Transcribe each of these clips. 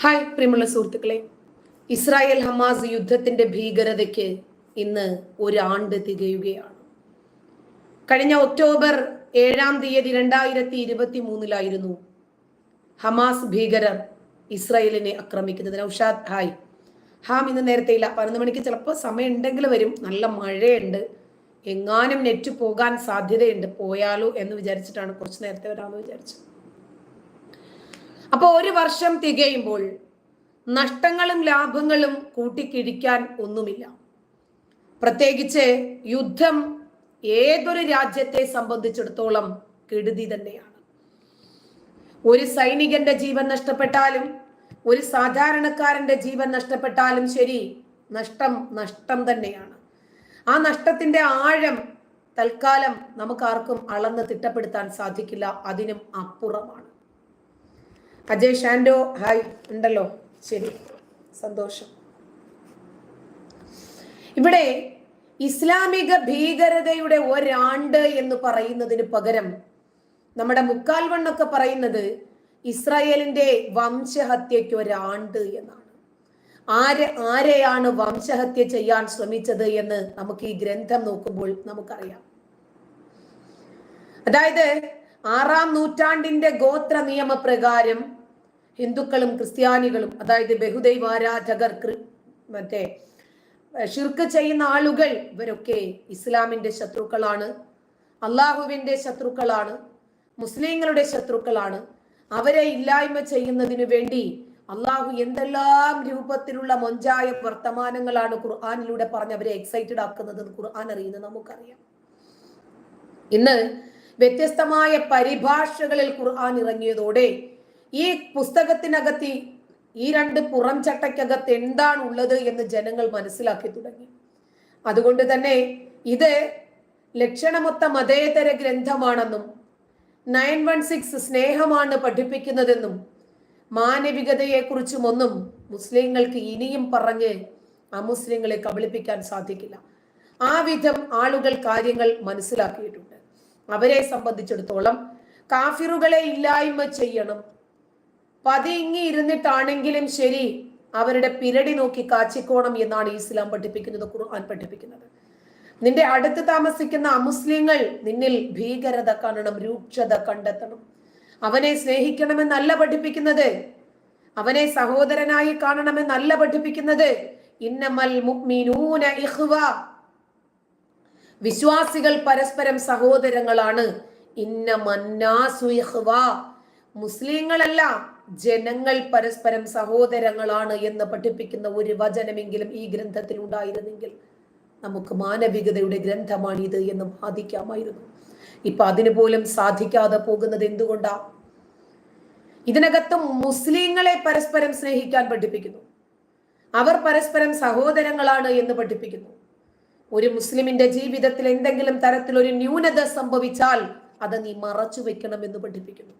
Hi പ്രിയമുള്ള സുഹൃത്തുക്കളെ. Israel Hamas യുദ്ധത്തിന്റെ ഭീകരതയ്ക്ക് ഇന്ന് ഒരാണ്ട് തികയുകയാണ്. കഴിഞ്ഞ ഒക്ടോബർ ഏഴാം തീയതി രണ്ടായിരത്തി ഇരുപത്തി മൂന്നിലായിരുന്നു ഹമാസ് ഭീകരർ ഇസ്രായേലിനെ ആക്രമിക്കുന്നത്. നൌഷാദ് ഹായ്. ഹാം ഇന്ന് നേരത്തെ ഇല്ല. പതിനൊന്ന് മണിക്ക് ചിലപ്പോൾ സമയം ഉണ്ടെങ്കിൽ വരും. നല്ല മഴയുണ്ട്. എങ്ങാനും നെറ്റ് പോകാൻ സാധ്യതയുണ്ട്. പോയാലോ എന്ന് വിചാരിച്ചിട്ടാണ് കുറച്ച് നേരത്തെ വരാമെന്ന് വിചാരിച്ചത് അപ്പോൾ ഒരു വർഷം തികയുമ്പോൾ നഷ്ടങ്ങളും ലാഭങ്ങളും കൂട്ടിക്കിഴിക്കാൻ ഒന്നുമില്ല. പ്രത്യേകിച്ച് യുദ്ധം ഏതൊരു രാജ്യത്തെ സംബന്ധിച്ചിടത്തോളം കെടുതി തന്നെയാണ്. ഒരു സൈനികന്റെ ജീവൻ നഷ്ടപ്പെട്ടാലും ഒരു സാധാരണക്കാരന്റെ ജീവൻ നഷ്ടപ്പെട്ടാലും ശരി നഷ്ടം നഷ്ടം തന്നെയാണ്. ആ നഷ്ടത്തിന്റെ ആഴം തൽക്കാലം നമുക്ക് ആർക്കും അളന്ന് തിട്ടപ്പെടുത്താൻ സാധിക്കില്ല അതിനും അപ്പുറമാണ്. അജയ് ഷാൻഡോ ഹായ് ഉണ്ടല്ലോ. ശരി സന്തോഷം. ഇവിടെ ഇസ്ലാമിക ഭീകരതയുടെ ഒരാണ്ട് എന്ന് പറയുന്നതിന് പകരം നമ്മുടെ മുക്കാൽ വണ്ണൊക്കെ പറയുന്നത് ഇസ്രായേലിന്റെ വംശഹത്യയ്ക്ക് ഒരാണ്ട് എന്നാണ്. ആര് ആരെയാണ് വംശഹത്യ ചെയ്യാൻ ശ്രമിച്ചത് എന്ന് നമുക്ക് ഈ ഗ്രന്ഥം നോക്കുമ്പോൾ നമുക്കറിയാം. അതായത് ആറാം നൂറ്റാണ്ടിന്റെ ഗോത്ര നിയമപ്രകാരം ഹിന്ദുക്കളും ക്രിസ്ത്യാനികളും അതായത് ബഹുദൈവാരാധകർ മറ്റേ ഷിർക്ക് ചെയ്യുന്ന ആളുകൾ ഇവരൊക്കെ ഇസ്ലാമിന്റെ ശത്രുക്കളാണ്. അള്ളാഹുവിന്റെ ശത്രുക്കളാണ്. മുസ്ലിങ്ങളുടെ ശത്രുക്കളാണ്. അവരെ ഇല്ലായ്മ ചെയ്യുന്നതിനു വേണ്ടി അള്ളാഹു എന്തെല്ലാം രൂപത്തിലുള്ള മൊഞ്ചായ വർത്തമാനങ്ങളാണ് ഖുർആാനിലൂടെ പറഞ്ഞ് അവരെ എക്സൈറ്റഡ് ആക്കുന്നത് ഖുർആൻ അറിയുന്നത് നമുക്കറിയാം. ഇന്ന് വ്യത്യസ്തമായ പരിഭാഷകളിൽ ഖുർആൻ ഇറങ്ങിയതോടെ ഈ പുസ്തകത്തിനകത്ത് ഈ രണ്ട് പുറം ചട്ടയ്ക്കകത്ത് എന്താണ് ഉള്ളത് എന്ന് ജനങ്ങൾ മനസ്സിലാക്കി തുടങ്ങി. അതുകൊണ്ട് തന്നെ ഇത് ലക്ഷണമൊത്ത മതേതര ഗ്രന്ഥമാണെന്നും നയൻ വൺ സിക്സ് സ്നേഹമാണ് പഠിപ്പിക്കുന്നതെന്നും മാനവികതയെക്കുറിച്ചും ഒന്നും മുസ്ലിങ്ങൾക്ക് ഇനിയും പറഞ്ഞ് അമുസ്ലിങ്ങളെ കബളിപ്പിക്കാൻ സാധിക്കില്ല. ആ വിധം ആളുകൾ കാര്യങ്ങൾ മനസ്സിലാക്കിയിട്ടുണ്ട്. അവരെ സംബന്ധിച്ചിടത്തോളം കാഫിറുകളെ ഇല്ലായ്മ ചെയ്യണം പതിങ്ങി ഇരുന്നിട്ടാണെങ്കിലും ശരി അവരുടെ പിരടി നോക്കി കാച്ചിക്കോണം എന്നാണ് ഇസ്ലാം പഠിപ്പിക്കുന്നത് ഖുർആൻ പഠിപ്പിക്കുന്നത്. നിന്റെ അടുത്ത് താമസിക്കുന്ന അമുസ്ലിങ്ങൾ നിന്നിൽ ഭീകരത കാണണം രൂക്ഷത കണ്ടെത്തണം. അവനെ സ്നേഹിക്കണമെന്നല്ല പഠിപ്പിക്കുന്നത്. അവനെ സഹോദരനായി കാണണമെന്നല്ല പഠിപ്പിക്കുന്നത്. ഇന്നമൽ മുഅ്മിനൂന ഇഖ്വ. വിശ്വാസികൾ പരസ്പരം സഹോദരങ്ങളാണ്. ഇന്നമന്നാസു ഇഖ്വ. മുസ്ലിങ്ങളല്ല ജനങ്ങൾ പരസ്പരം സഹോദരങ്ങളാണ് എന്ന് പഠിപ്പിക്കുന്ന ഒരു വചനമെങ്കിലും ഈ ഗ്രന്ഥത്തിൽ ഉണ്ടായിരുന്നെങ്കിൽ നമുക്ക് മാനവികതയുടെ ഗ്രന്ഥമാണ് ഇത് എന്ന് ബാധിക്കാമായിരുന്നു ഇപ്പൊ അതിനു പോലും സാധിക്കാതെ പോകുന്നത് എന്തുകൊണ്ടാ? ഇതിനകത്തും മുസ്ലിങ്ങളെ പരസ്പരം സ്നേഹിക്കാൻ പഠിപ്പിക്കുന്നു. അവർ പരസ്പരം സഹോദരങ്ങളാണ് എന്ന് പഠിപ്പിക്കുന്നു. ഒരു മുസ്ലിമിന്റെ ജീവിതത്തിൽ എന്തെങ്കിലും തരത്തിൽ ഒരു ന്യൂനത സംഭവിച്ചാൽ അത് നീ മറച്ചു വെക്കണം എന്ന് പഠിപ്പിക്കുന്നു.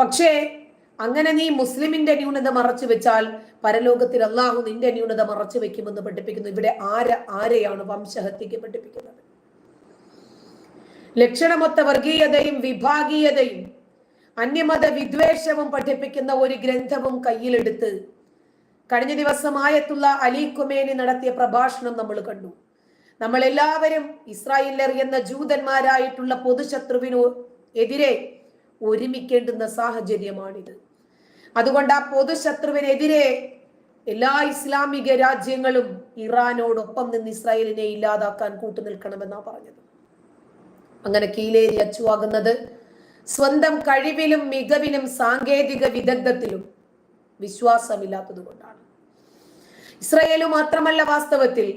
പക്ഷേ അങ്ങനെ നീ മുസ്ലിമിന്റെ ന്യൂനത മറച്ചു വെച്ചാൽ പരലോകത്തിൽ അള്ളാഹു നിന്റെ ന്യൂനത മറച്ചു വെക്കുമെന്ന് പഠിപ്പിക്കുന്നു. ഇവിടെ ആര ആരെയാണ് വംശഹത്യക്ക് പഠിപ്പിക്കുന്നത്? ലക്ഷണമൊത്ത വർഗീയതയും വിഭാഗീയതയും അന്യമത വിദ്വേഷവും പഠിപ്പിക്കുന്ന ഒരു ഗ്രന്ഥവും കയ്യിലെടുത്ത് കഴിഞ്ഞ ദിവസം ആയത്തുള്ള അലി കുമേനി നടത്തിയ പ്രഭാഷണം നമ്മൾ കണ്ടു. നമ്മൾ എല്ലാവരും ഇസ്രായേലർ എന്ന ജൂതന്മാരായിട്ടുള്ള പൊതുശത്രുവിനു എതിരെ ഒരുമിക്കേണ്ടുന്ന സാഹചര്യമാണിത്. അതുകൊണ്ട് ആ പൊതുശത്രുവിനെതിരെ എല്ലാ ഇസ്ലാമിക രാജ്യങ്ങളും ഇറാനോടൊപ്പം നിന്ന് ഇസ്രായേലിനെ ഇല്ലാതാക്കാൻ കൂട്ടുനിൽക്കണമെന്നാണ് പറഞ്ഞത്. അങ്ങനെ കീലേരി അച്ചുവാകുന്നത് സ്വന്തം കഴിവിലും മികവിലും സാങ്കേതിക വിദഗ്ധത്തിലും വിശ്വാസമില്ലാത്തത് കൊണ്ടാണ്. ഇസ്രയേലു മാത്രമല്ല വാസ്തവത്തിൽ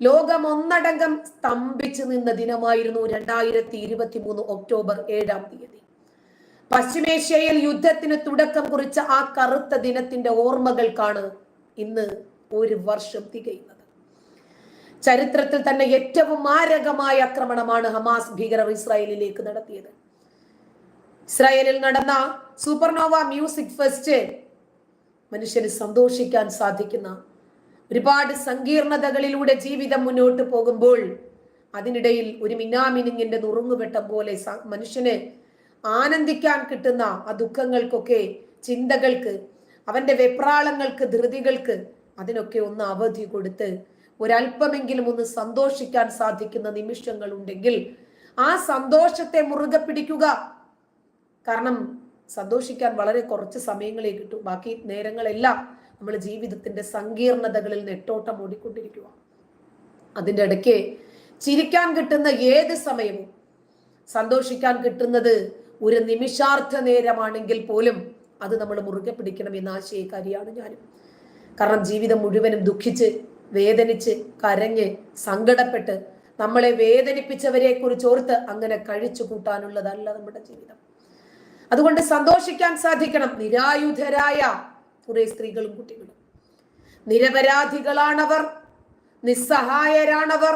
ലോകം ഒന്നടങ്കം സ്തംഭിച്ചു നിന്ന ദിനമായിരുന്നു രണ്ടായിരത്തി ഇരുപത്തി മൂന്ന് ഒക്ടോബർ ഏഴാം തീയതി. പശ്ചിമേഷ്യയിൽ യുദ്ധത്തിന് തുടക്കം കുറിച്ച ആ കറുത്ത ദിനത്തിന്റെ ഓർമ്മകൾക്കാണ് ഇന്ന് ഒരു വർഷം തികയുന്നത്. ചരിത്രത്തിൽ തന്നെ ഏറ്റവും മാരകമായ ആക്രമണമാണ് ഹമാസ് ഭീകരർ ഇസ്രായേലിലേക്ക് നടത്തിയത്. ഇസ്രായേലിൽ നടന്ന സൂപ്പർനോവ മ്യൂസിക് ഫെസ്റ്റ് മനുഷ്യന് സന്തോഷിക്കാൻ സാധിക്കുന്ന ഒരുപാട് സങ്കീർണതകളിലൂടെ ജീവിതം മുന്നോട്ട് പോകുമ്പോൾ അതിനിടയിൽ ഒരു മിന്നാമിനിങ്ങിന്റെ നുറുങ്ങുവെട്ടം പോലെ മനുഷ്യന് ആനന്ദിക്കാൻ കിട്ടുന്ന ആ ദുഃഖങ്ങൾക്കൊക്കെ ചിന്തകൾക്ക് അവന്റെ വെപ്രാളങ്ങൾക്ക് ധൃതികൾക്ക് അതിനൊക്കെ ഒന്ന് അവധി കൊടുത്ത് ഒരല്പമെങ്കിലും ഒന്ന് സന്തോഷിക്കാൻ സാധിക്കുന്ന നിമിഷങ്ങൾ ഉണ്ടെങ്കിൽ ആ സന്തോഷത്തെ മുറുകെ പിടിക്കുക. കാരണം സന്തോഷിക്കാൻ വളരെ കുറച്ച് സമയങ്ങളെ കിട്ടൂ. ബാക്കി നേരങ്ങളെല്ലാം നമ്മൾ ജീവിതത്തിന്റെ സങ്കീർണതകളിൽ നെട്ടോട്ടം ഓടിക്കൊണ്ടിരിക്കുക അതിന്റെ ഇടയ്ക്ക് ചിരിക്കാൻ കിട്ടുന്ന ഏത് സമയവും സന്തോഷിക്കാൻ കിട്ടുന്നത് ഒരു നിമിഷാർത്ഥ നേരമാണെങ്കിൽ പോലും അത് നമ്മൾ മുറുകെ പിടിക്കണം എന്ന ആശയക്കാരിയാണ് ഞാനും. കാരണം ജീവിതം മുഴുവനും ദുഃഖിച്ച് വേദനിച്ച് കരഞ്ഞ് സങ്കടപ്പെട്ട് നമ്മളെ വേദനിപ്പിച്ചവരെ കുറിച്ച് ഓർത്ത് അങ്ങനെ കഴിച്ചു കൂട്ടാനുള്ളതല്ല നമ്മുടെ ജീവിതം. അതുകൊണ്ട് സന്തോഷിക്കാൻ സാധിക്കണം നിരായുധരായ കുറെ സ്ത്രീകളും കുട്ടികളും. നിരപരാധികളാണവർ നിസ്സഹായരാണവർ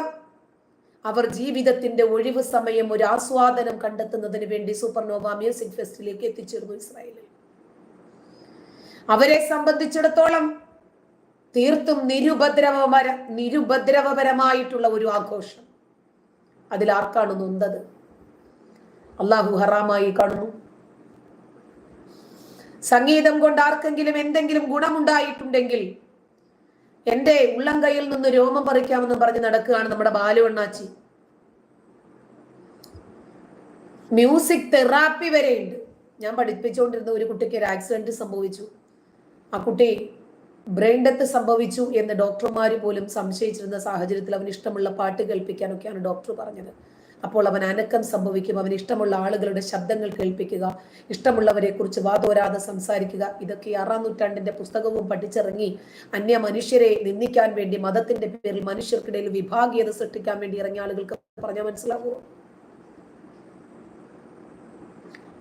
അവർ ജീവിതത്തിന്റെ ഒഴിവ് സമയം ഒരു ആസ്വാദനം കണ്ടെത്തുന്നതിന് വേണ്ടി സൂപ്പർനോവ മ്യൂസിക് ഫെസ്റ്റിലേക്ക് എത്തിച്ചേർന്നു ഇസ്രായേലിൽ. അവരെ സംബന്ധിച്ചിടത്തോളം തീർത്തും നിരുപദ്രവപര നിരുപദ്രവപരമായിട്ടുള്ള ഒരു ആഘോഷം. അതിൽ ആർക്കാണ് നൊന്തത്? അള്ളാഹു ഹറാമായി കാണുന്നു. സംഗീതം കൊണ്ട് ആർക്കെങ്കിലും എന്തെങ്കിലും ഗുണമുണ്ടായിട്ടുണ്ടെങ്കിൽ എന്റെ ഉള്ളം കയ്യിൽ നിന്ന് രോമം പറിക്കാമെന്ന് പറഞ്ഞ് നടക്കുകയാണ് നമ്മുടെ ബാലുവണ്ണാച്ചി മ്യൂസിക് തെറാപ്പി വരെയുണ്ട് ഞാൻ പഠിപ്പിച്ചുകൊണ്ടിരുന്ന ഒരു കുട്ടിക്ക് ഒരു ആക്സിഡന്റ് സംഭവിച്ചു. ആ കുട്ടി ബ്രെയിൻ ഡെത്ത് സംഭവിച്ചു എന്ന് ഡോക്ടർമാർ പോലും സംശയിച്ചിരുന്ന സാഹചര്യത്തിൽ അവന് ഇഷ്ടമുള്ള പാട്ട് കേൾപ്പിക്കാനൊക്കെയാണ് ഡോക്ടർ പറഞ്ഞത്. അപ്പോൾ അവൻ അനക്കം സംഭവിക്കും. അവന് ഇഷ്ടമുള്ള ആളുകളുടെ ശബ്ദങ്ങൾ കേൾപ്പിക്കുക. ഇഷ്ടമുള്ളവരെ കുറിച്ച് വാതോരാതെ സംസാരിക്കുക. ഇതൊക്കെ ആറാം നൂറ്റാണ്ടിന്റെ പുസ്തകവും പഠിച്ചിറങ്ങി അന്യ മനുഷ്യരെ നിന്ദിക്കാൻ വേണ്ടി മതത്തിന്റെ പേരിൽ മനുഷ്യർക്കിടയിൽ വിഭാഗീയത സൃഷ്ടിക്കാൻ വേണ്ടി ഇറങ്ങിയ ആളുകൾക്ക് പറഞ്ഞാൽ മനസ്സിലാകുമോ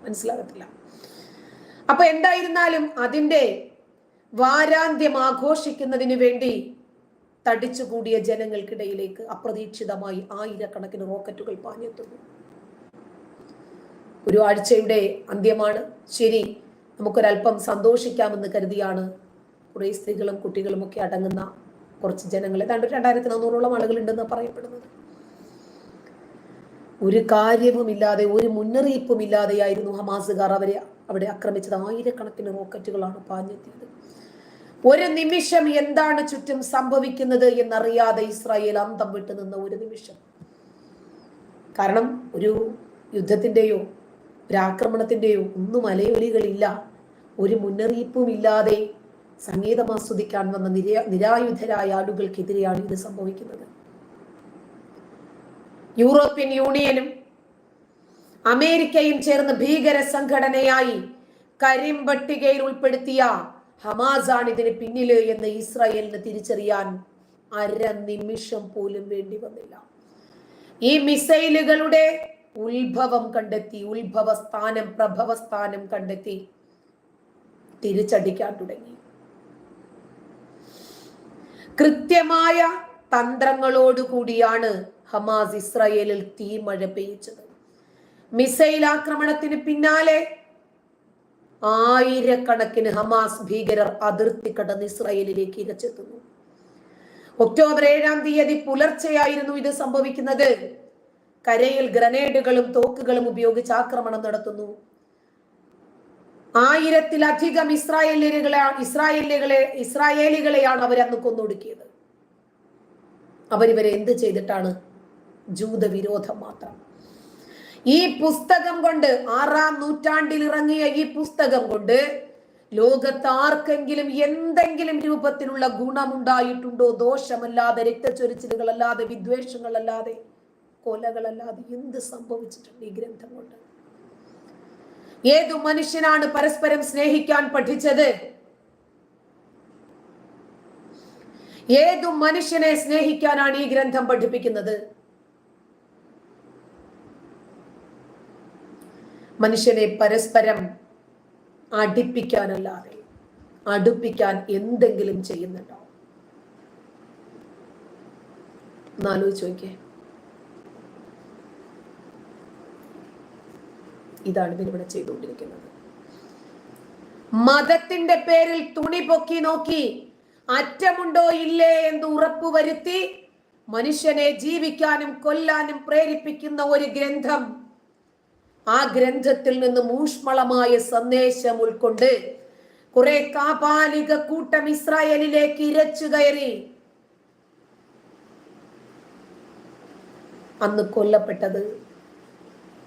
മനസ്സിലാകത്തില്ല. അപ്പൊ എന്തായിരുന്നാലും അതിന്റെ വാരാന്ത്യം ആഘോഷിക്കുന്നതിന് വേണ്ടി തടിച്ചുകൂടിയ ജനങ്ങൾക്കിടയിലേക്ക് അപ്രതീക്ഷിതമായി ആയിരക്കണക്കിന് റോക്കറ്റുകൾ പാഞ്ഞെത്തുന്നു. ഒരു ആഴ്ചയുടെ അന്ത്യമാണ്. ശരി നമുക്കൊരല്പം സന്തോഷിക്കാമെന്ന് കരുതിയാണ് കുറേ സ്ത്രീകളും കുട്ടികളും ഒക്കെ അടങ്ങുന്ന കുറച്ച് ജനങ്ങൾ ഏതാണ്ട് രണ്ടായിരത്തി നാനൂറോളം ആളുകൾ ഉണ്ടെന്ന് പറയപ്പെടുന്നത്. ഒരു കാര്യവുമില്ലാതെ ഒരു മുന്നറിയിപ്പും ഇല്ലാതെയായിരുന്നു ഹമാസുകാർ അവരെ അവിടെ ആക്രമിച്ചത്. ആയിരക്കണക്കിന് റോക്കറ്റുകളാണ് പാഞ്ഞെത്തിയത്. ഒരു നിമിഷം എന്താണ് ചുറ്റും സംഭവിക്കുന്നത് എന്നറിയാതെ ഇസ്രായേൽ അന്തം വിട്ടു നിന്ന ഒരു നിമിഷം. കാരണം ഒരു യുദ്ധത്തിന്റെയോ ഒരു ആക്രമണത്തിന്റെയോ ഒന്നും അലയൊലികളില്ല. ഒരു മുന്നറിയിപ്പും ഇല്ലാതെ സംഗീതം ആസ്വദിക്കാൻ വന്ന നിര നിരായുധരായ ആളുകൾക്കെതിരെയാണ് ഇത് സംഭവിക്കുന്നത്. യൂറോപ്യൻ യൂണിയനും അമേരിക്കയും ചേർന്ന് ഭീകര സംഘടനയായി കരിമ്പട്ടികയിൽ ഉൾപ്പെടുത്തിയ ഹമാസാണ് ഇതിന് പിന്നിൽ എന്ന് ഇസ്രായേലിന് തിരിച്ചറിയാൻ അര നിമിഷം പോലും വേണ്ടി വന്നില്ല. ഈ മിസൈലുകളുടെ ഉത്ഭവം കണ്ടെത്തി ഉത്ഭവ സ്ഥാനം പ്രഭവ സ്ഥാനം കണ്ടെത്തി തിരിച്ചടിക്കാൻ തുടങ്ങി. കൃത്യമായ തന്ത്രങ്ങളോടുകൂടിയാണ് ഹമാസ് ഇസ്രായേലിൽ തീ മഴ പെയ്ച്ചത് മിസൈൽ ആക്രമണത്തിന് പിന്നാലെ ആയിരക്കണക്കിന് ഹമാസ് ഭീകരർ അതിർത്തി കടന്ന് ഇസ്രായേലിലേക്ക് ഇരച്ചെത്തുന്നു. ഒക്ടോബർ ഏഴാം തീയതി പുലർച്ചെയായിരുന്നു ഇത് സംഭവിക്കുന്നത്. കരയിൽ ഗ്രനേഡുകളും തോക്കുകളും ഉപയോഗിച്ച് ആക്രമണം നടത്തുന്നു. ആയിരത്തിലധികം ഇസ്രായേലികളെ ഇസ്രായേലികളെ ഇസ്രായേലികളെയാണ് അവരന്ന് കൊന്നൊടുക്കിയത്. അവരിവരെ എന്ത് ചെയ്തിട്ടാണ് ജൂതവിരോധം മാത്രം? ഈ പുസ്തകം കൊണ്ട് ആറാം നൂറ്റാണ്ടിൽ ഇറങ്ങിയ ഈ പുസ്തകം കൊണ്ട് ലോകത്ത് ആർക്കെങ്കിലും എന്തെങ്കിലും രൂപത്തിലുള്ള ഗുണമുണ്ടായിട്ടുണ്ടോ? ദോഷമല്ലാതെ രക്തച്ചൊരിച്ചിലുകളല്ലാതെ വിദ്വേഷങ്ങളല്ലാതെ കൊലകളല്ലാതെ എന്ത് സംഭവിച്ചിട്ടുണ്ട് ഈ ഗ്രന്ഥം കൊണ്ട്? ഏതു മനുഷ്യനാണ് പരസ്പരം സ്നേഹിക്കാൻ പഠിച്ചത്? ഏതു മനുഷ്യനെ സ്നേഹിക്കാനാണ് ഈ ഗ്രന്ഥം പഠിപ്പിക്കുന്നത്? മനുഷ്യനെ പരസ്പരം അടിപ്പിക്കാനല്ലാതെ അടുപ്പിക്കാൻ എന്തെങ്കിലും ചെയ്യുന്നുണ്ടോ? എന്നാലോചിച്ച് നോക്കിയേ. ഇതാണ് ഇവരിവിടെ ചെയ്തുകൊണ്ടിരിക്കുന്നത്. മതത്തിന്റെ പേരിൽ തുണി പൊക്കി നോക്കി അറ്റമുണ്ടോ ഇല്ലേ എന്ന് ഉറപ്പുവരുത്തി മനുഷ്യനെ ജീവിക്കാനും കൊല്ലാനും പ്രേരിപ്പിക്കുന്ന ഒരു ഗ്രന്ഥം ആ ഗ്രന്ഥത്തിൽ നിന്ന് മൂഷ്മളമായ സന്ദേശം ഉൾക്കൊണ്ട് കുറെ കാപാലിക കൂട്ടം ഇസ്രായേലിലേക്ക് ഇരച്ചു കയറി. അന്ന് കൊല്ലപ്പെട്ടത്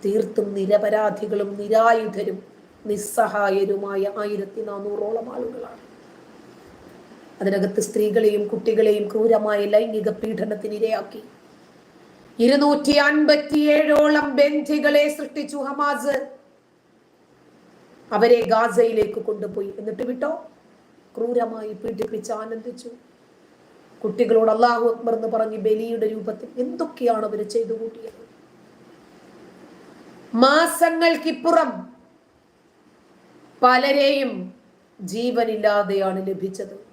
തീർത്തും നിരപരാധികളും നിരായുധരും നിസ്സഹായരുമായ ആയിരത്തി നാനൂറോളം ആളുകളാണ്. അതിനകത്ത് സ്ത്രീകളെയും കുട്ടികളെയും ക്രൂരമായ ലൈംഗിക പീഡനത്തിന് ഇരയാക്കി ഇരുന്നൂറ്റി അൻപത്തിയേഴോളം ബന്ധികളെ സൃഷ്ടിച്ചു ഹമാസ്. അവരെ ഗാസയിലേക്ക് കൊണ്ടുപോയി. എന്നിട്ട് വിട്ടോ? ക്രൂരമായി പീഡിപ്പിച്ച് ആനന്ദിച്ചു. കുട്ടികളോട് അള്ളാഹു അക്ബർ എന്ന് പറഞ്ഞ് ബലിയുടെ രൂപത്തിൽ എന്തൊക്കെയാണ് അവർ ചെയ്തു കൂട്ടിയത്? മാസങ്ങൾക്കിപ്പുറം പലരെയും ജീവനില്ലാതെയാണ് ലഭിച്ചത്.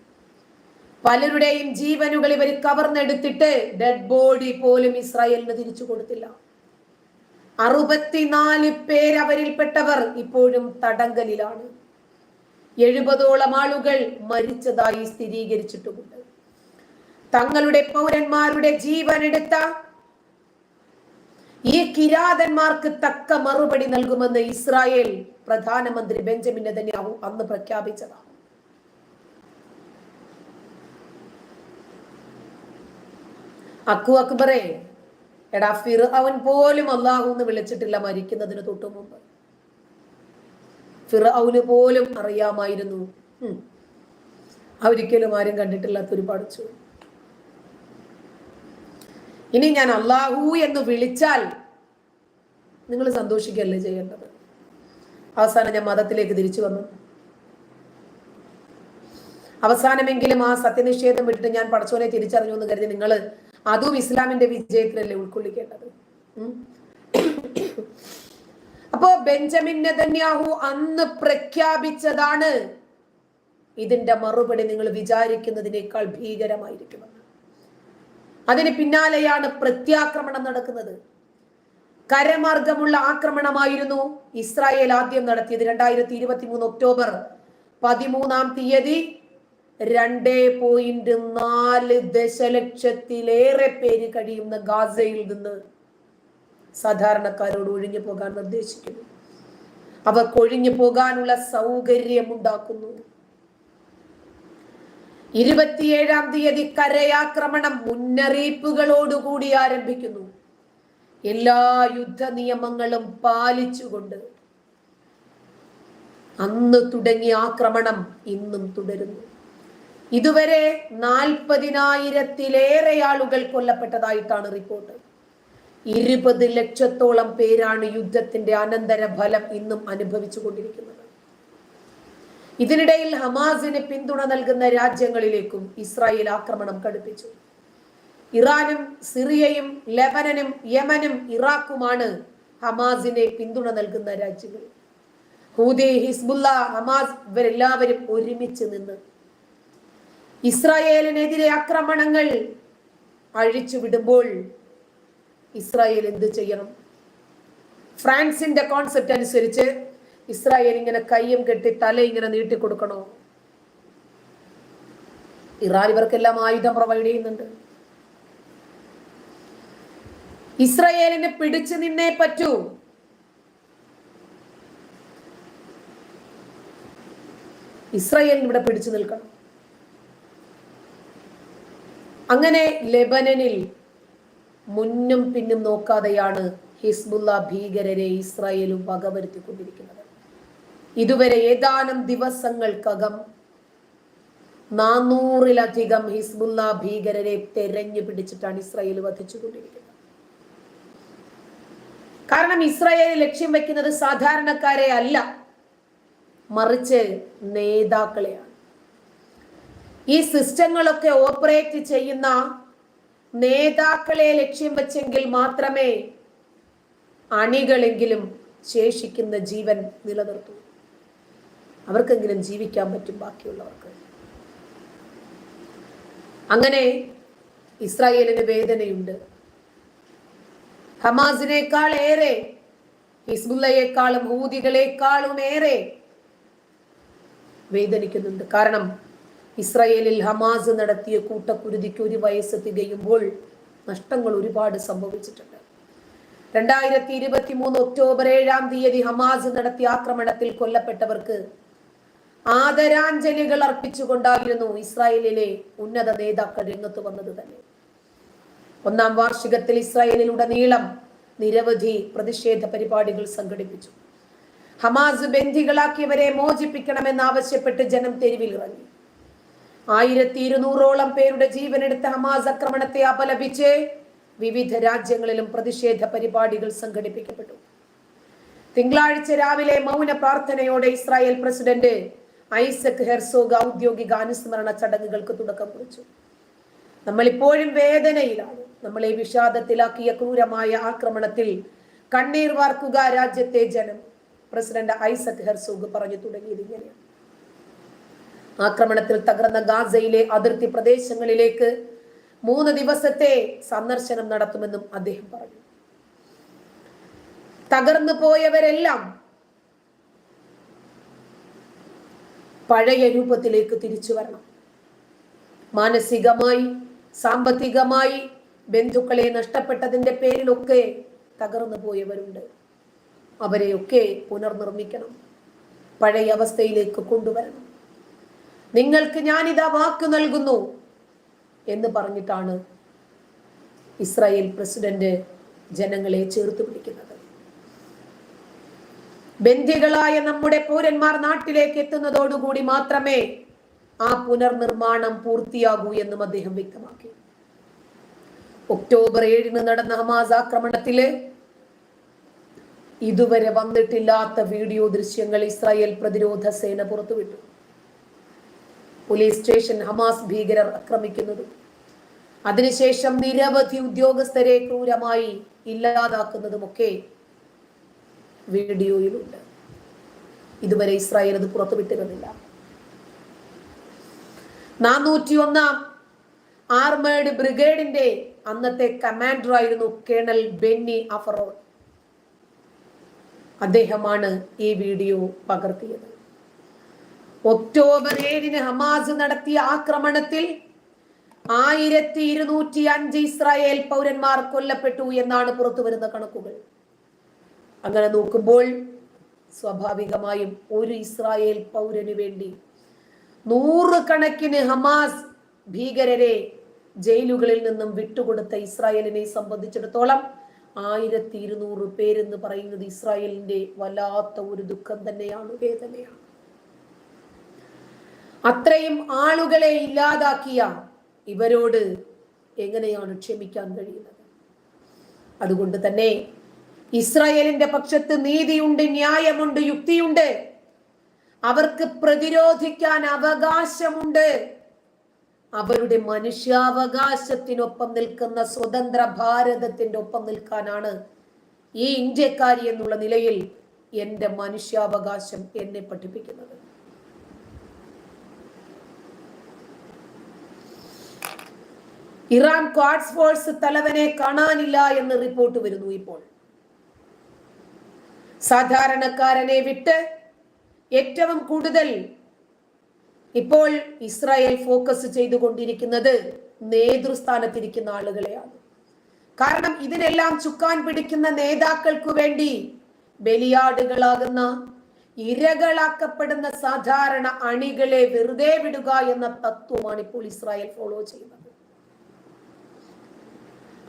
പലരുടെയും ജീവനുകൾ ഇവർ കവർന്നെടുത്തിട്ട് ഡെഡ് ബോഡി പോലും ഇസ്രായേലിന് തിരിച്ചു കൊടുത്തില്ല. അറുപത്തിനാല് പേരവരിൽപ്പെട്ടവർ ഇപ്പോഴും തടങ്കലിലാണ്. എഴുപതോളം ആളുകൾ മരിച്ചതായി സ്ഥിരീകരിച്ചിട്ടുമുണ്ട്. തങ്ങളുടെ പൗരന്മാരുടെ ജീവൻ എടുത്ത ഈ കിരാതന്മാർക്ക് തക്ക മറുപടി നൽകുമെന്ന് ഇസ്രായേൽ പ്രധാനമന്ത്രി ബെഞ്ചമിൻ നെതന്യാഹു അന്ന് പ്രഖ്യാപിച്ചതാണ്. അക്കു അക്ബറേ എടാ ഫിർ അവൻ പോലും അള്ളാഹു എന്ന് വിളിച്ചിട്ടില്ല മരിക്കുന്നതിന് തൊട്ടു മുമ്പ്. ഫിർ അവന് പോലും അറിയാമായിരുന്നു. ഒരിക്കലും ആരും കണ്ടിട്ടില്ലാത്തൊരു പഠിച്ചു. ഇനി ഞാൻ അള്ളാഹു എന്ന് വിളിച്ചാൽ നിങ്ങൾ സന്തോഷിക്കല്ലേ ചെയ്യേണ്ടത്? അവസാനം ഞാൻ മതത്തിലേക്ക് തിരിച്ചു വന്നു. അവസാനമെങ്കിലും ആ സത്യനിഷേധം വിട്ടിട്ട് ഞാൻ പടച്ചോനെ തിരിച്ചറിഞ്ഞു എന്ന് കരുതി നിങ്ങൾ അതും ഇസ്ലാമിന്റെ വിജയത്തിലല്ലേ ഉൾക്കൊള്ളിക്കേണ്ടത്? അപ്പോ ബെഞ്ചമിൻ നെതന്യാഹു അന്ന് പ്രഖ്യാപിച്ചതാണ് ഇതിന്റെ മറുപടി നിങ്ങൾ വിചാരിക്കുന്നതിനേക്കാൾ ഭീകരമായിരിക്കുമെന്ന്. അതിന് പിന്നാലെയാണ് പ്രത്യാക്രമണം നടക്കുന്നത്. കരമാർഗമുള്ള ആക്രമണമായിരുന്നു ഇസ്രായേൽ ആദ്യം നടത്തിയത് രണ്ടായിരത്തി ഇരുപത്തി മൂന്ന് ഒക്ടോബർ പതിമൂന്നാം തീയതി. രണ്ടേ പോയിന്റ് നാല് ദശലക്ഷത്തിലേറെ പേര് കഴിയുന്ന ഗാസയിൽ നിന്ന് സാധാരണക്കാരോട് ഒഴിഞ്ഞു പോകാൻ നിർദ്ദേശിക്കുന്നു. അവർക്ക് ഒഴിഞ്ഞു പോകാനുള്ള സൗകര്യം ഉണ്ടാക്കുന്നു ഇരുപത്തിയേഴാം തീയതി കരയാക്രമണം മുന്നറിയിപ്പുകളോടുകൂടി ആരംഭിക്കുന്നു. എല്ലാ യുദ്ധ നിയമങ്ങളും പാലിച്ചുകൊണ്ട് അന്ന് തുടങ്ങിയ ആക്രമണം ഇന്നും തുടരുന്നു. ഇതുവരെ നാൽപ്പതിനായിരത്തിലേറെ ആളുകൾ കൊല്ലപ്പെട്ടതായിട്ടാണ് റിപ്പോർട്ട്. ഇരുപത് ലക്ഷത്തോളം പേരാണ് യുദ്ധത്തിന്റെ അനന്തര ഫലം ഇന്നും അനുഭവിച്ചു കൊണ്ടിരിക്കുന്നത് ഇതിനിടയിൽ ഹമാസിന് പിന്തുണ നൽകുന്ന രാജ്യങ്ങളിലേക്കും ഇസ്രായേൽ ആക്രമണം കടുപ്പിച്ചു. ഇറാനും സിറിയയും ലെബനനും യമനും ഇറാഖുമാണ് ഹമാസിനെ പിന്തുണ നൽകുന്ന രാജ്യങ്ങൾ. ഹൂദി ഹിസ്ബുല്ല ഹമാസ് ഇവരെല്ലാവരും ഒരുമിച്ച് നിന്ന് ഇസ്രായേലിനെതിരെ ആക്രമണങ്ങൾ അഴിച്ചു വിടുമ്പോൾ ഇസ്രായേൽ എന്ത് ചെയ്യണം? ഫ്രാൻസിന്റെ കോൺസെപ്റ്റ് അനുസരിച്ച് ഇസ്രായേൽ ഇങ്ങനെ കയ്യും കെട്ടി തല ഇങ്ങനെ നീട്ടി കൊടുക്കണോ? ഇറാൻ ഇവർക്കെല്ലാം ആയുധം പ്രൊവൈഡ് ചെയ്യുന്നുണ്ട്. ഇസ്രായേലിനെ പിടിച്ചു നിന്നേ പറ്റൂ. ഇസ്രായേലിന് ഇവിടെ പിടിച്ചു നിൽക്കണം. അങ്ങനെ ലെബനനിൽ മുന്നും പിന്നും നോക്കാതെയാണ് ഹിസ്ബുല്ല ഭീകരരെ ഇസ്രായേലും വകവരുത്തിക്കൊണ്ടിരിക്കുന്നത്. ഇതുവരെ ഏതാനും ദിവസങ്ങൾക്കകം നാനൂറിലധികം ഹിസ്ബുല്ല ഭീകരരെ തെരഞ്ഞു പിടിച്ചിട്ടാണ് ഇസ്രായേൽ വധിച്ചുകൊണ്ടിരിക്കുന്നത്. കാരണം ഇസ്രായേൽ ലക്ഷ്യം വെക്കുന്നത് സാധാരണക്കാരെ അല്ല മറിച്ച് നേതാക്കളെയാണ്. ഈ സിസ്റ്റങ്ങളൊക്കെ ഓപ്പറേറ്റ് ചെയ്യുന്ന നേതാക്കളെ ലക്ഷ്യം വെച്ചെങ്കിൽ മാത്രമേ അണികളെങ്കിലും ശേഷിക്കുന്ന ജീവൻ നിലനിർത്തൂ. അവർക്കെങ്കിലും ജീവിക്കാൻ പറ്റും ബാക്കിയുള്ളവർക്ക്. അങ്ങനെ ഇസ്രായേലിന് വേദനയുണ്ട്. ഹമാസിനേക്കാൾ ഏറെ ഹിസ്ബുല്ലയേക്കാളും ഹൂദികളെക്കാളും ഏറെ വേദനിക്കുന്നുണ്ട്. കാരണം ഇസ്രായേലിൽ ഹമാസ് നടത്തിയ കൂട്ടക്കുരുതിക്ക് ഒരു വയസ്സ് തികയുമ്പോൾ നഷ്ടങ്ങൾ ഒരുപാട് സംഭവിച്ചിട്ടുണ്ട്. രണ്ടായിരത്തി ഇരുപത്തി മൂന്ന് ഒക്ടോബർ ഏഴാം തീയതി ഹമാസ് നടത്തിയ ആക്രമണത്തിൽ കൊല്ലപ്പെട്ടവർക്ക് ആദരാഞ്ജലികൾ അർപ്പിച്ചുകൊണ്ടായിരുന്നു ഇസ്രായേലിലെ ഉന്നത നേതാക്കൾ രംഗത്ത് വന്നത് തന്നെ. ഒന്നാം വാർഷികത്തിൽ ഇസ്രായേലിലുടനീളം നിരവധി പ്രതിഷേധ പരിപാടികൾ സംഘടിപ്പിച്ചു. ഹമാസ് ബന്ധികളാക്കിയവരെ മോചിപ്പിക്കണമെന്നാവശ്യപ്പെട്ട് ജനം തെരുവിൽ ഇറങ്ങി ആയിരത്തി ഇരുന്നൂറോളം പേരുടെ ജീവനെടുത്ത ഹമാസ് ആക്രമണത്തെ അപലപിച്ച് വിവിധ രാജ്യങ്ങളിലും പ്രതിഷേധ പരിപാടികൾ സംഘടിപ്പിക്കപ്പെട്ടു. തിങ്കളാഴ്ച രാവിലെ മൗന പ്രാർത്ഥനയോടെ ഇസ്രായേൽ പ്രസിഡന്റ് ഐസക് ഹെർസോഗ ഔദ്യോഗിക അനുസ്മരണ ചടങ്ങുകൾക്ക് തുടക്കം കുറിച്ചു. നമ്മൾ ഇപ്പോഴും വേദനയിലാണ്. നമ്മളെ വിഷാദത്തിലാക്കിയ ക്രൂരമായ ആക്രമണത്തിൽ കണ്ണീർ വാർക്കുക രാജ്യത്തെ ജനം. പ്രസിഡന്റ് ഐസക് ഹെർസോഗ് പറഞ്ഞു തുടങ്ങിയത് ഇങ്ങനെയാണ്. ആക്രമണത്തിൽ തകർന്ന ഗാസയിലെ അതിർത്തി പ്രദേശങ്ങളിലേക്ക് മൂന്ന് ദിവസത്തെ സന്ദർശനം നടത്തുമെന്നും അദ്ദേഹം പറഞ്ഞു. തകർന്നു പോയവരെല്ലാം പഴയ രൂപത്തിലേക്ക് തിരിച്ചു വരണം. മാനസികമായി സാമ്പത്തികമായി ബന്ധുക്കളെ നഷ്ടപ്പെട്ടതിന്റെ പേരിലൊക്കെ തകർന്നു പോയവരുണ്ട്. അവരെയൊക്കെ പുനർനിർമ്മിക്കണം. പഴയ അവസ്ഥയിലേക്ക് കൊണ്ടുവരണം. നിങ്ങൾക്ക് ഞാനിതാ വാക്ക് നൽകുന്നു എന്ന് പറഞ്ഞിട്ടാണ് ഇസ്രായേൽ പ്രസിഡന്റ് ജനങ്ങളെ ചേർത്ത് പിടിക്കുന്നത്. ബന്ധികളായ നമ്മുടെ പൗരന്മാർ നാട്ടിലേക്ക് എത്തുന്നതോടുകൂടി മാത്രമേ ആ പുനർനിർമ്മാണം പൂർത്തിയാകൂ എന്നും അദ്ദേഹം വ്യക്തമാക്കി. ഒക്ടോബർ ഏഴിന് നടന്ന ഹമാസ് ആക്രമണത്തിൽ ഇതുവരെ വന്നിട്ടില്ലാത്ത വീഡിയോ ദൃശ്യങ്ങൾ ഇസ്രായേൽ പ്രതിരോധ സേന പുറത്തുവിട്ടു. പോലീസ് സ്റ്റേഷൻ ഹമാസ് ഭീകരർ ആക്രമിക്കുന്നത്. അതിനുശേഷം നിരവധി ഉദ്യോഗസ്ഥരെ ക്രൂരമായി ഇല്ലാതാക്കുന്നതുമൊക്കെ വീഡിയോയിലുണ്ട്. ഇതുവരെ ഇസ്രായേൽ അത് പുറത്തുവിട്ടിരുന്നില്ല. നാനൂറ്റി ഒന്നാം ആർമേഡ് ബ്രിഗേഡിന്റെ അന്നത്തെ കമാൻഡർ ആയിരുന്നു കേണൽ ബെന്നി അഫറോൺ. അദ്ദേഹമാണ് ഈ വീഡിയോ പകർത്തിയത്. ഒക്ടോബർ ഏഴിന് ഹമാസ് നടത്തിയ ആക്രമണത്തിൽ ആയിരത്തി ഇരുന്നൂറ്റി അഞ്ച് ഇസ്രായേൽ പൗരന്മാർ കൊല്ലപ്പെട്ടു എന്നാണ് പുറത്തു വരുന്ന കണക്കുകൾ. അങ്ങനെ നോക്കുമ്പോൾ സ്വാഭാവികമായും ഒരു ഇസ്രായേൽ പൗരന് വേണ്ടി നൂറുകണക്കിന് ഹമാസ് ഭീകരരെ ജയിലുകളിൽ നിന്നും വിട്ടുകൊടുത്ത ഇസ്രായേലിനെ സംബന്ധിച്ചിടത്തോളം ആയിരത്തി ഇരുന്നൂറ് പേരെന്ന് പറയുന്നത് ഇസ്രായേലിന്റെ വല്ലാത്ത ഒരു ദുഃഖം തന്നെയാണ് വേദനയാണ്. അത്രയും ആളുകളെ ഇല്ലാതാക്കിയ ഇവരോട് എങ്ങനെയാണ് ക്ഷമിക്കാൻ കഴിയുന്നത്? അതുകൊണ്ട് തന്നെ ഇസ്രായേലിന്റെ പക്ഷത്ത് നീതിയുണ്ട് ന്യായമുണ്ട് യുക്തിയുണ്ട്. അവർക്ക് പ്രതിരോധിക്കാൻ അവകാശമുണ്ട്. അവരുടെ മനുഷ്യാവകാശത്തിനൊപ്പം നിൽക്കുന്ന സ്വതന്ത്ര ഭാരതത്തിന്റെ ഒപ്പം നിൽക്കാനാണ് ഈ ഇന്ത്യക്കാരി എന്നുള്ള നിലയിൽ എന്റെ മനുഷ്യാവകാശം എന്നെ പഠിപ്പിക്കുന്നത്. ഇറാൻ ക്വാഡ്സ് ഫോഴ്സ് തലവനെ കാണാനില്ല എന്ന് റിപ്പോർട്ട് വരുന്നു ഇപ്പോൾ. സാധാരണക്കാരനെ വിട്ട് ഏറ്റവും കൂടുതൽ ഇപ്പോൾ ഇസ്രായേൽ ഫോക്കസ് ചെയ്തുകൊണ്ടിരിക്കുന്നത് നേതൃസ്ഥാനത്തിരിക്കുന്ന ആളുകളെയാണ്. കാരണം ഇതിനെല്ലാം ചുക്കാൻ പിടിക്കുന്ന നേതാക്കൾക്കു വേണ്ടി ബലിയാടുകളാകുന്ന ഇരകളാക്കപ്പെടുന്ന സാധാരണ അണികളെ വെറുതെ വിടുക എന്ന തത്വമാണ് ഇപ്പോൾ ഇസ്രായേൽ ഫോളോ ചെയ്യുന്നത്.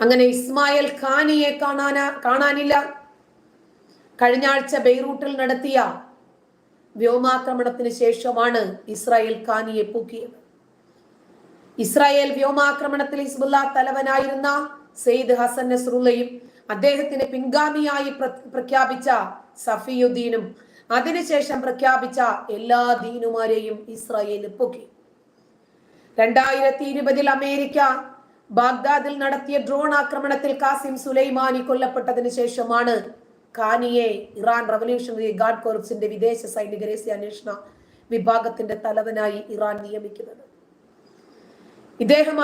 അങ്ങനെ ഇസ്മായിൽ ഖാനിയെ കാണാന കാണാനില്ല. കഴിഞ്ഞ ആഴ്ച ബെയ്റൂട്ടിൽ നടത്തിയ വ്യോമാക്രമണത്തിന് ശേഷമാണ് ഇസ്രായേൽ ഖാനിയെ പൂക്കിയത്. ഇസ്രായേൽ വ്യോമാക്രമണത്തിൽ ഹിസ്ബുല്ല തലവനായിരുന്ന സെയ്ദ് ഹസൻ നസ്രുള്ളയും അദ്ദേഹത്തിന് പിൻഗാമിയായി പ്രഖ്യാപിച്ച സഫിയുദ്ദീനും അതിനുശേഷം പ്രഖ്യാപിച്ച എല്ലാ ദീനുമാരെയും ഇസ്രായേൽ പൊക്കി. രണ്ടായിരത്തി ഇരുപതിൽ അമേരിക്ക ബാഗ്ദാദിൽ നടത്തിയ ഡ്രോൺ ആക്രമണത്തിൽ കാസിം സുലൈമാനി കൊല്ലപ്പെട്ടതിന് ശേഷമാണ് ഖാനിയെ ഇറാൻ റവല്യൂഷണറി ഗാർഡ് കോർപ്സിന്റെ വിദേശ സൈനിക രഹസ്യ അന്വേഷണ വിഭാഗത്തിന്റെ തലവനായി ഇറാൻ നിയമിക്കുന്നത്. ഇദ്ദേഹം